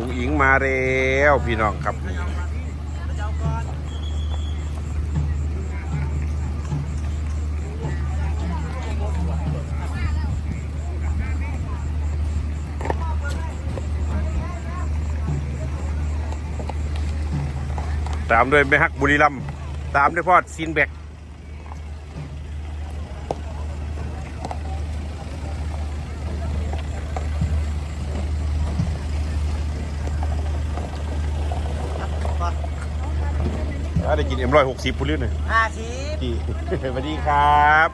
อุ๋งอิงมาแล้วพี่น้องครับตามด้วยแม่ฮักบุรีรัมตามด้วยพ่อซีนแบก เอ็มร้อยหกสิบพูดเรื่องหนึ่งห้าสิบดีสวัสดีครับ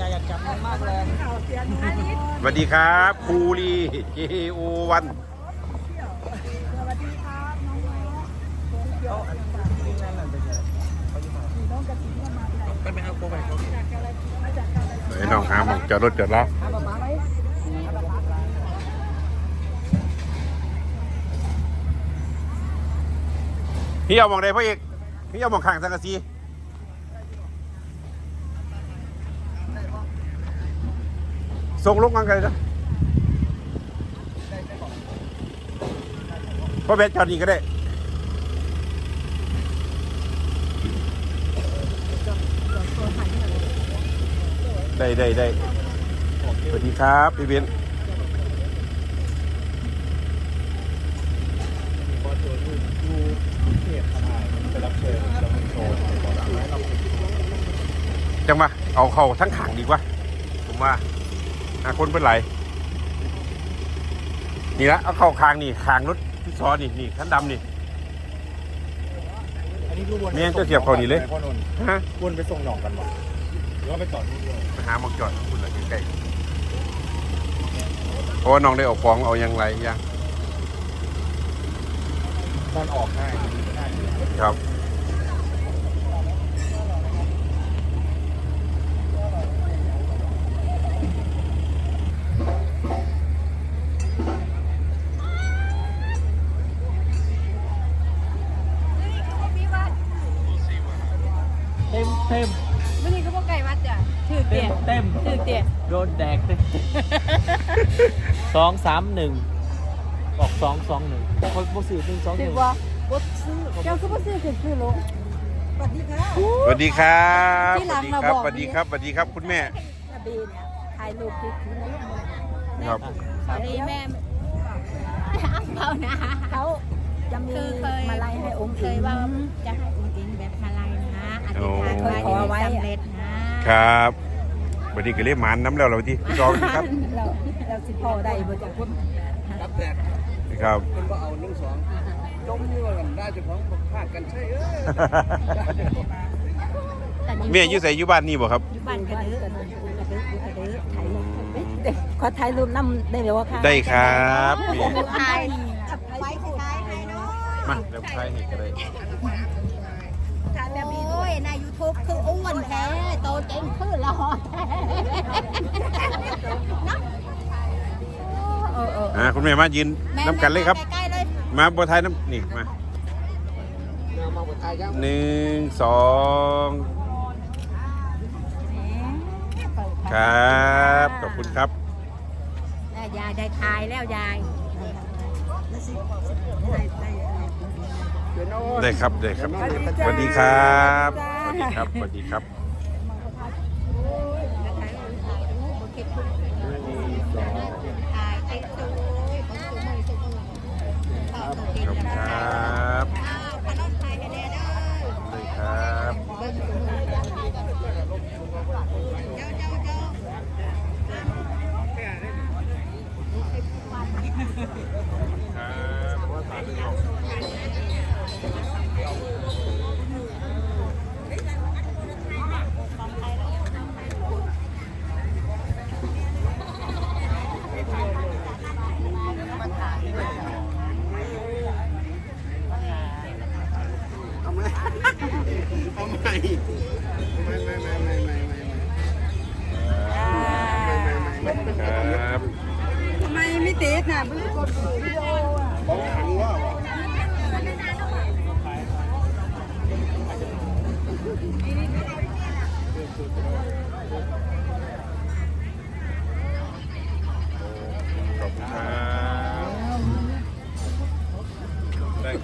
ยายอยากจับมากเลยสวัสดีครับครูรีเจโอวันเป็นไปเอาโกไปไอ้น้องหาหมองจอดรถจอดละ พี่เอามองใดพ่อเอกพี่เอามองข้างสังกะสีส่งลงกันกันเลยนะพ่อแบทจอดนี่ก็ได้ได้ได้ได้สวัสดีครับพี่เบน จังมาเอาเข้าทั้งขางดีกว่า ผมว่าหาคนเป็นไรนี่ละเอาเข้าคางนี่คางรถพี่ซอนี่นี่ขันดำนี่อันนี้คือวนเมียนจะเสียบเขานี่เลยพ่อนุ่นฮะวนไปส่งหนองกันบ่หรือว่าไปจอดที่เดียวไปหาหมองจอดคุณเลยใกล้ๆเพราะว่าน้องได้ออกฟ้องเอายังไรยังตอนออกง่ายง่ายอยู่แล้วครับ เต็มเต็มวันนี้ก็บอกไก่วัดจ้ะถือเต็เตี๋ยมเต็มถือเตี๋ยโดนแดกเต็มสองสามหนึ่งบอกสองสองหนึ่งคนโบสื่อหนึ่งสองหถืนึ่องว่าบดซื้อเจ้าคือบ่ซื้อถือซื้อลงสวัสดีค่ะสวัสดีครับที่สหลัวัสงดีมาครับบอกสวัสดีครับสวัสดีครับคุณแม่นาบีเนี่ยถ่ายรูปที่ถือแล้วครับ สวัสดีแม่เขานะ เขาจะมีคือเคยมาลัยให้องค์เคยว่าจะให้อุ้งอิงแบบมาลัยนะ อธิษฐานโอ้ว่าขอไว้จะอะสำเร็จนะครับวันนี้ก็เรียกหมานน้ำแล้วเราที่พี่จองครับเราเราสิพ่อได้บ่จ้ะคุณรับแดกครับคนก็เอาหนึ่งสองจมอยู่กันได้เฉพาะพาดกันใช่เอ้ยแต่นี่แม่อยู่ใส่อยู่บ้านนี่บ่ครับอยู่บ้านกระดื้อถ่ายรูปขอถ่ายรูปน้ำได้ไหมวะคะได้ครับแม่ถ่ายไว้ถ่ายให้เนาะมาเดี๋ยวใครให้ก็ได้ ยในยูทูบคืออ้วนแท้โตเจ๋งขึ้นแล้วเออเอออ่าคุณแม่มายืนน้ำกันเลยครับ ใกล้ๆเลยมาบัวไทยน้ำนี่มามาบนทายยังหนึ่งสองครับขอบคุณครับแล้วยายได้ทายแล้วยายได้ครับได้ครับสวัสดีครับสวัส ดีครับสวัสดีครับ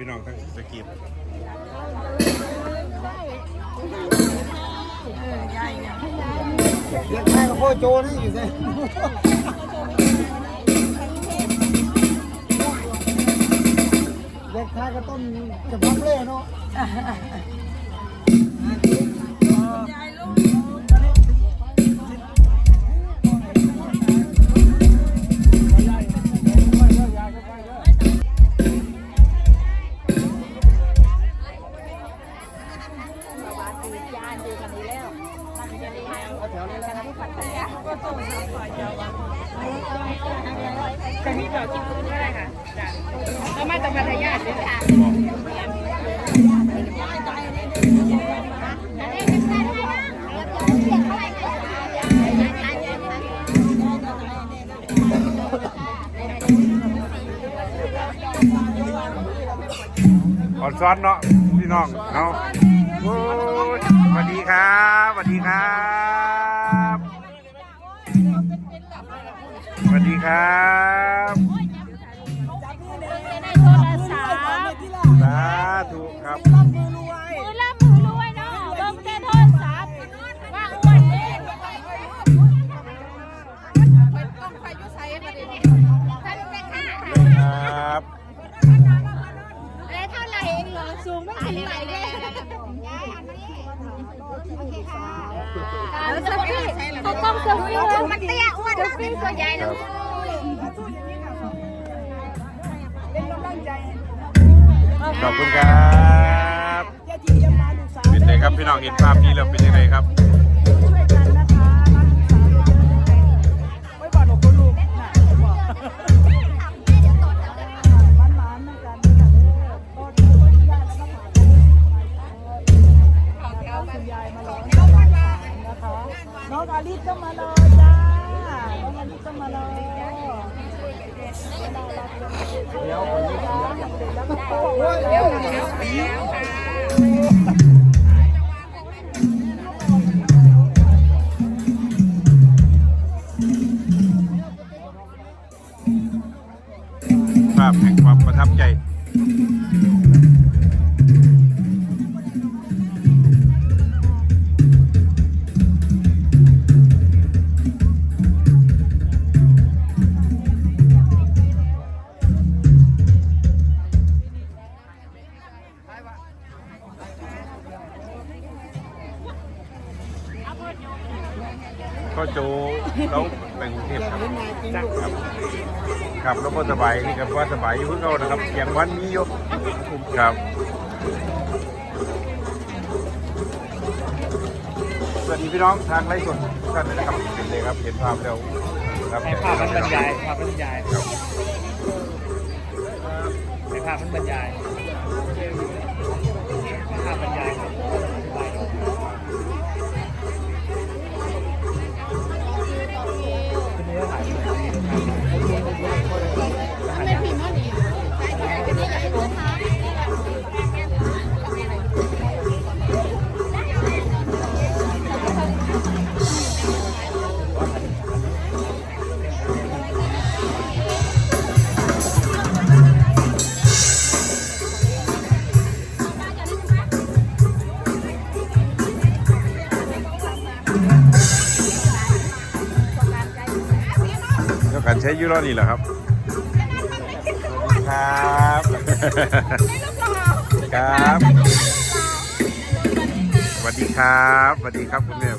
พี่น้องทั้งสกีบเรียกใครกับพ่อโจนี่อยู่ไงเด็กชายก็ต้นจะพับเล่เนาะ ซ้อนเนาะพี่น้องเอาโอ้ยสวัสดีครับสวัสดีครับสวัสดีครับ สูงไม่ถึงไหนเลยแล้วจะพี่เขาต้องเซลฟี่แล้วมันเตี้ยอ้วนเซลฟี่ตัวใหญ่แล้วขอบคุณครับเป็นไงครับพี่น้องเห็นภาพนี้แล้วเป็นยังไงครับ ภ ก็โจเราไปกรุงเทพครับครับครับแล้วก็สบายนี่ครับว่าสบายอยู่คือเขานะครับเสียงวันมีอยู่ครับสวัสดีพี่น้องทางไลฟ์สดทุกท่านนะครับเป็นเลยครับเห็นภาพแล้วครับให้ภาพมันบรรยายภาพบรรยายให้ภาพมันบรรยายภาพบรรยายครับ ใช้ยูโรนี่แหละครับ ครับ ครับ สวัสดีครับ สวัสดีครับคุณแม่